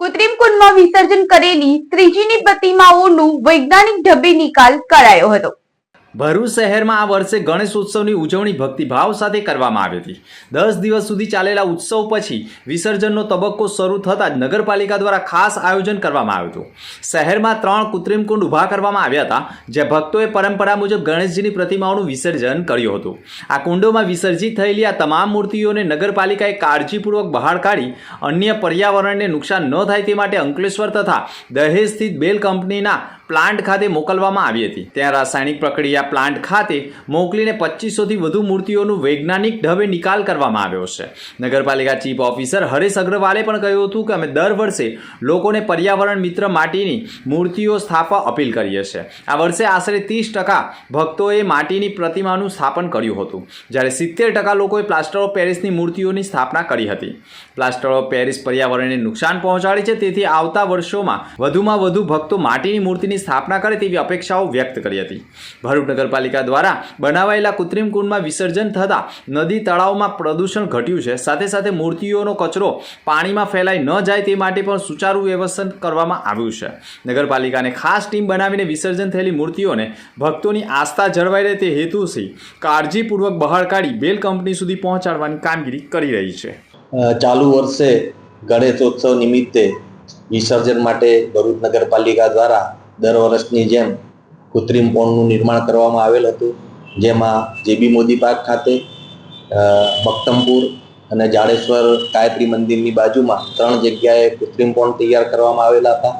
કૃત્રિમ કુંડમાં વિસર્જન કરેલી ત્રીજીની પ્રતિમાઓનું વૈજ્ઞાનિક ઢબે નિકાલ કરાયો હતો. ભરૂચ શહેરમાં આ વર્ષે ગણેશ ઉત્સવની ઉજવણી ભક્તિભાવ સાથે કરવામાં આવી હતી. દસ દિવસ સુધી ચાલેલા ઉત્સવ પછી વિસર્જનનો તબક્કો શરૂ થતાં જ નગરપાલિકા દ્વારા ખાસ આયોજન કરવામાં આવ્યું હતું. શહેરમાં ત્રણ કૃત્રિમ કુંડ ઊભા કરવામાં આવ્યા હતા, જે ભક્તોએ પરંપરા મુજબ ગણેશજીની પ્રતિમાઓનું વિસર્જન કર્યું હતું. આ કુંડોમાં વિસર્જિત થયેલી આ તમામ મૂર્તિઓને નગરપાલિકાએ કાળજીપૂર્વક બહાર કાઢી, અન્ય પર્યાવરણને નુકસાન ન થાય તે માટે અંકલેશ્વર તથા દહેજ સ્થિત બેલ કંપનીના પ્લાન્ટ ખાતે મોકલવામાં આવી હતી. ત્યાં રાસાયણિક પ્રક્રિયા પ્લાન્ટ ખાતે મોકલીને પચીસોથી વધુ મૂર્તિઓનું વૈજ્ઞાનિક ઢબે નિકાલ કરવામાં આવ્યો છે. નગરપાલિકા ચીફ ઓફિસર હરેશ અગ્રવાલે પણ કહ્યું હતું કે અમે દર વર્ષે લોકોને પર્યાવરણ મિત્ર માટીની મૂર્તિઓ સ્થાપવા અપીલ કરીએ છીએ. આ વર્ષે આશરે ત્રીસ ટકા ભક્તોએ માટીની પ્રતિમાનું સ્થાપન કર્યું હતું. જ્યારે સિત્તેર ટકા લોકોએ પ્લાસ્ટર ઓફ પેરિસની મૂર્તિઓની સ્થાપના કરી હતી. પ્લાસ્ટર ઓફ પેરિસ પર્યાવરણને નુકસાન પહોંચાડે છે, તેથી આવતા વર્ષોમાં વધુમાં વધુ ભક્તો માટીની મૂર્તિની સ્થાપના કરે તેવી અપેક્ષાઓ વ્યક્ત કરી હતી. ભરૂચ નગરપાલિકા દ્વારા બનાવાયેલા કૃત્રિમ કુંડમાં વિસર્જન થતાં નદી તળાવમાં પ્રદૂષણ ઘટ્યું છે. સાથે સાથે મૂર્તિઓનો કચરો પાણીમાં ફેલાઈ ન જાય તે માટે પણ સુચારુ વ્યવસ્થા કરવામાં આવ્યું છે. નગરપાલિકાને ખાસ ટીમ બનાવીને વિસર્જન થયેલી મૂર્તિઓને ભક્તોની આસ્થા જળવાઈ રહે તે હેતુથી કાળજીપૂર્વક બહાર કાઢી બેલ કંપની સુધી પહોંચાડવાની કામગીરી કરી રહી છે. ચાલુ વર્ષે ગણેશોત્સવ નિમિત્તે વિસર્જન માટે ભરૂચ નગરપાલિકા દ્વારા દર વર્ષની જેમ કૃત્રિમ પોન્ડનું નિર્માણ કરવામાં આવેલ હતું, જેમાં જેબી મોદી પાર્ક ખાતે બક્તમપુર અને જાડેશ્વર ગાયત્રી મંદિરની બાજુમાં ત્રણ જગ્યાએ કૃત્રિમ પોન્ડ તૈયાર કરવામાં આવેલા હતા.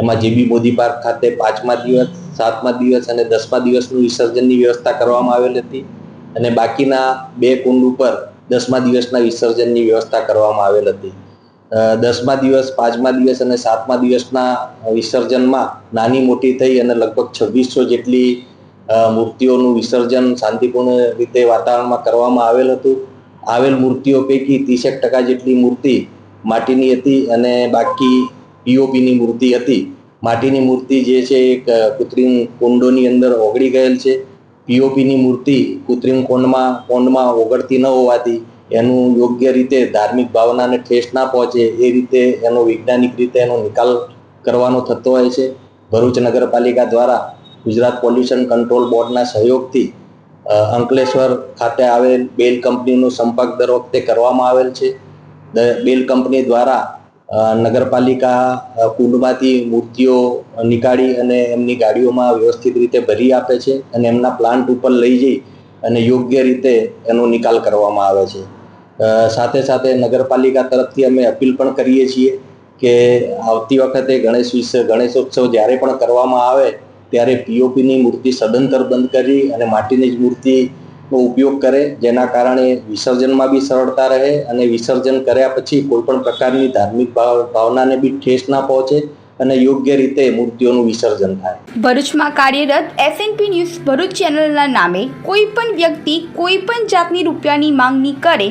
એમાં જેબી મોદી પાર્ક ખાતે પાંચમા દિવસ, સાતમા દિવસ અને દસમા દિવસનું વિસર્જનની વ્યવસ્થા કરવામાં આવેલ હતી અને બાકીના બે કુંડ ઉપર દસમા દિવસના વિસર્જનની વ્યવસ્થા કરવામાં આવેલ હતી. દસમા દિવસ, પાંચમા દિવસ અને સાતમા દિવસના વિસર્જનમાં નાની મોટી થઈ અને લગભગ છવ્વીસો જેટલી મૂર્તિઓનું વિસર્જન શાંતિપૂર્ણ રીતે વાતાવરણમાં કરવામાં આવેલ હતું. આવેલ મૂર્તિઓ પૈકી ત્રીસેક ટકા જેટલી મૂર્તિ માટીની હતી અને બાકી પીઓપીની મૂર્તિ હતી. માટીની મૂર્તિ જે છે એક કૃત્રિમ કુંડોની અંદર ઓગળી ગયેલ છે. પીઓપીની મૂર્તિ કૃત્રિમ કોંડમાં કોંડમાં ઓગળતી ન હોવાથી એનું યોગ્ય રીતે ધાર્મિક ભાવનાને ઠેસ ના પહોંચે એ રીતે એનો વૈજ્ઞાનિક રીતે એનો નિકાલ કરવાનો થતો હોય છે. ભરૂચ નગરપાલિકા દ્વારા ગુજરાત પોલ્યુશન કંટ્રોલ બોર્ડના સહયોગથી અંકલેશ્વર ખાતે આવેલ બેલ કંપનીનો સંપર્ક દર વખતે કરવામાં આવેલ છે. બેલ કંપની દ્વારા નગરપાલિકા કુંડમાંથી મૂર્તિઓ નીકાળી અને એમની ગાડીઓમાં વ્યવસ્થિત રીતે ભરી આપે છે અને એમના પ્લાન્ટ ઉપર લઈ જઈ અને યોગ્ય રીતે એનો નિકાલ કરવામાં આવે છે. સાથે સાથે નગરપાલિકા તરફથી અમે અપીલ પણ કરીએ છીએ કે આવતી વખતે ગણેશ વિશે ગણેશોત્સવ જ્યારે પણ કરવામાં આવે, ત્યારે પીઓપીની મૂર્તિ સદંતર બંધ કરી અને માટીની જ મૂર્તિનો ઉપયોગ કરે, જેના કારણે વિસર્જનમાં બી સરળતા રહે અને વિસર્જન કર્યા પછી કોઈપણ પ્રકારની ધાર્મિક ભાવ, ભાવનાને બી ઠેસ ના પહોંચે અને યોગ્ય રીતે મૂર્તિઓનું વિસર્જન થાય. ભરૂચમાં કાર્યરત એસએનપી ન્યૂઝ ભરૂચ ચેનલના નામે કોઈ પણ વ્યક્તિ કોઈ પણ જાતની રૂપિયાની માંગણી કરે